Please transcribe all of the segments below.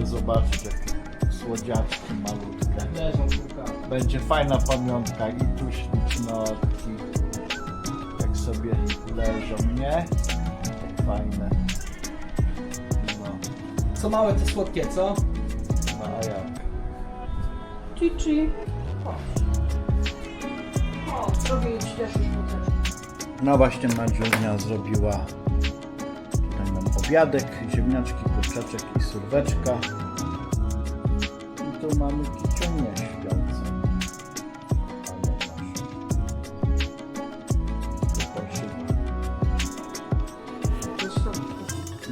zobaczyć jakie słodziaczki malutkie. Leżą. Będzie fajna pamiątka i tu ślicznotki. Jak sobie leżą, nie? Tak fajne. No, Co małe te słodkie, co? no a jak? Cici. O, zrobię ci też już. No właśnie Madziunia zrobiła tutaj nam obiadek, ziemniaczki, kurczaczek i surweczka. I tu mamy kiciunię śpiącą.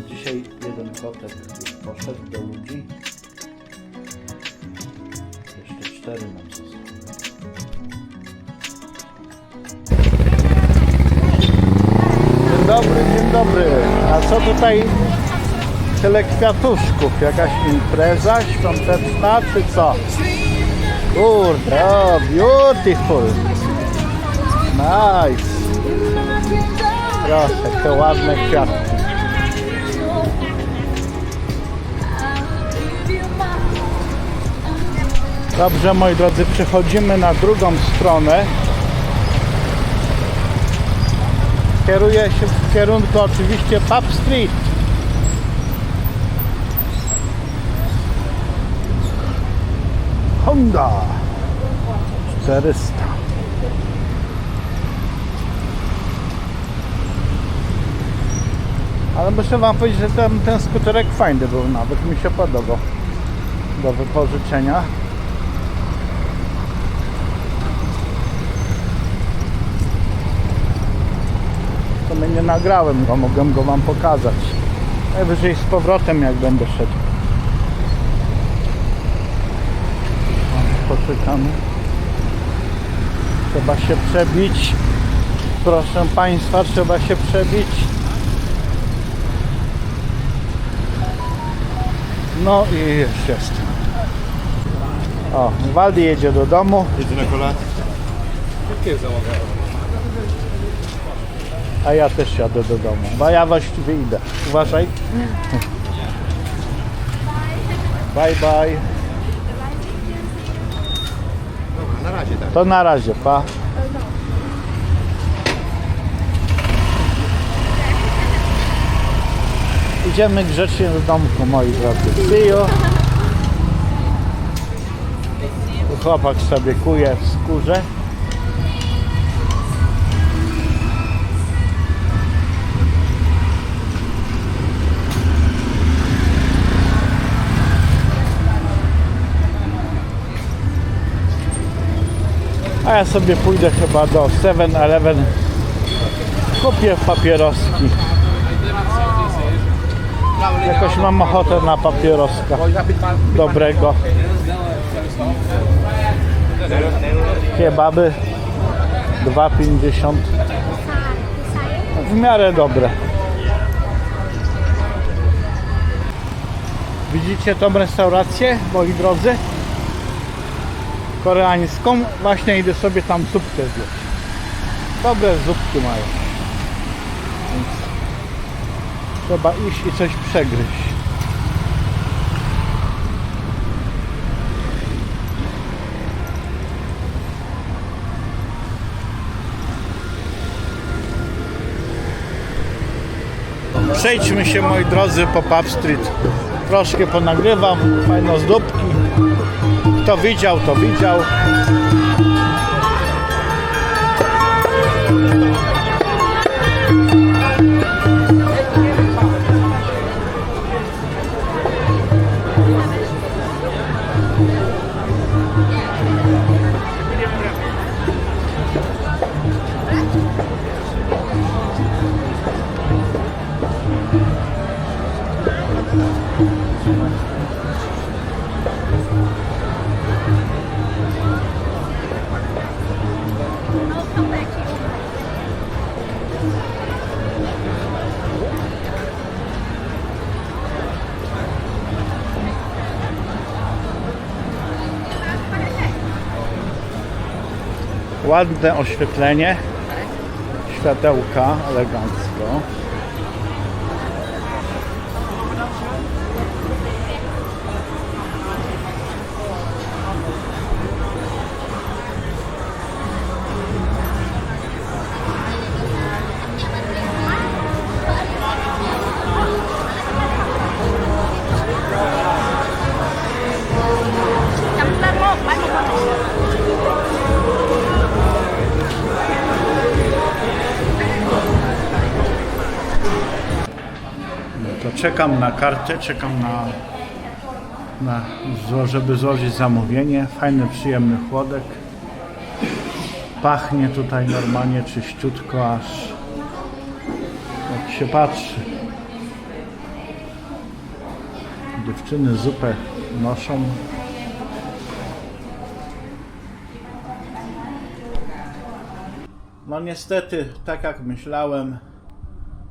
Dzisiaj jeden kotek poszedł do ludzi. Jeszcze cztery nam zostały. Dobry, dzień dobry. A co tutaj tyle kwiatuszków? Jakaś impreza świąteczna czy co? Kurde, o, beautiful. Nice. Proszę, jakie ładne kwiatki. Dobrze, moi drodzy, przechodzimy na drugą stronę. Kieruję się w kierunku oczywiście Pub Street. Honda 400. Ale muszę wam powiedzieć, że ten, ten skuterek fajny był nawet, mi się podobał do wypożyczenia. To mnie nie nagrałem go, mogę go wam pokazać. Najwyżej z powrotem jak będę szedł. Poczekamy. Trzeba się przebić. Proszę Państwa, trzeba się przebić. No i już jest. O, Waldi jedzie do domu. Jedzie na kolację. A ja też jadę do domu. Bo ja właściwie idę. Uważaj. Bye bye. Dobra, na razie tak. To na razie, pa. Idziemy grzecznie do domku, moi drodzy. See Chłopak sobie kuje w skórze. A ja sobie pójdę chyba do 7-Eleven. Kupię papieroski. Jakoś mam ochotę na papieroska dobrego. Kebaby 2,50 W miarę dobre. Widzicie tą restaurację, moi drodzy? Koreańską. Właśnie idę sobie tam zupkę zjeść. Dobre zupki mają. Więc trzeba iść i coś przegryźć. Przejdźmy się moi drodzy po Pub Street. Troszkę ponagrywam, fajno z dupki. Kto widział, to widział. Ładne oświetlenie. Światełka elegancko. Cảm ơn một czekam na kartę, czekam na, na żeby złożyć zamówienie. Fajny, przyjemny chłodek. Pachnie tutaj normalnie czyściutko, aż jak się patrzy. Dziewczyny zupę noszą. No niestety, tak jak myślałem,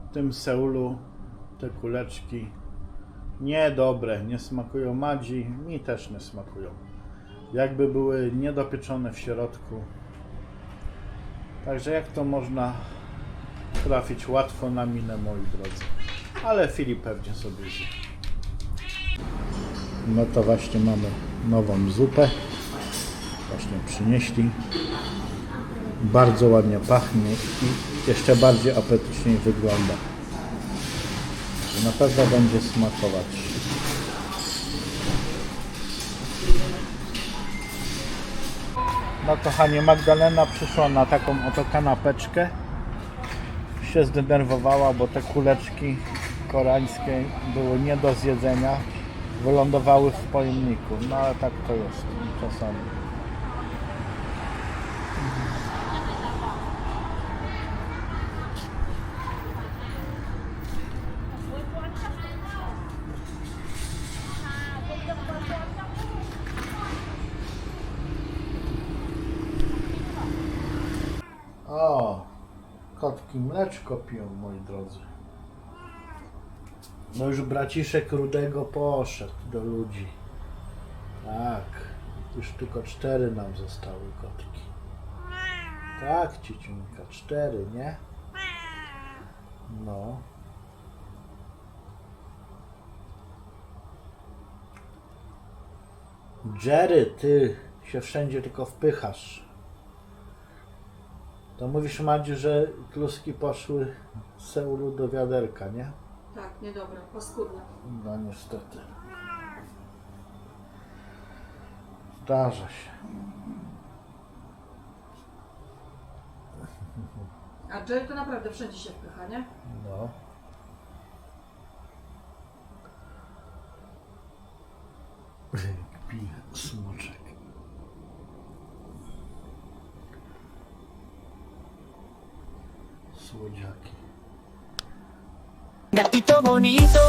w tym Seulu te kuleczki niedobre, nie smakują madzi, mi też nie smakują. Jakby były niedopieczone w środku. Także jak to można trafić łatwo na minę, moi drodzy. Ale Filip pewnie sobie zje. No to właśnie mamy nową zupę. Właśnie przynieśli. Bardzo ładnie pachnie i jeszcze bardziej apetycznie wygląda. Na pewno będzie smakować. No kochanie, Magdalena przyszła na taką oto kanapeczkę. Się zdenerwowała, bo te kuleczki koreańskie były nie do zjedzenia. Wylądowały w pojemniku. No ale tak to jest czasami. O, kotki mleczko piją, moi drodzy. No już braciszek Rudego poszedł do ludzi. Tak, już tylko cztery nam zostały kotki. Tak, cieciunka, cztery, nie? No. Jerry, ty się wszędzie tylko wpychasz. To mówisz Madziu, że kluski poszły z Seulu do wiaderka, nie? Tak, niedobre, paskudne. No niestety. Zdarza się. A Jerry to naprawdę wszędzie się wpycha, nie? No. Pije smoczek. Słodziaki. Gatito bonito,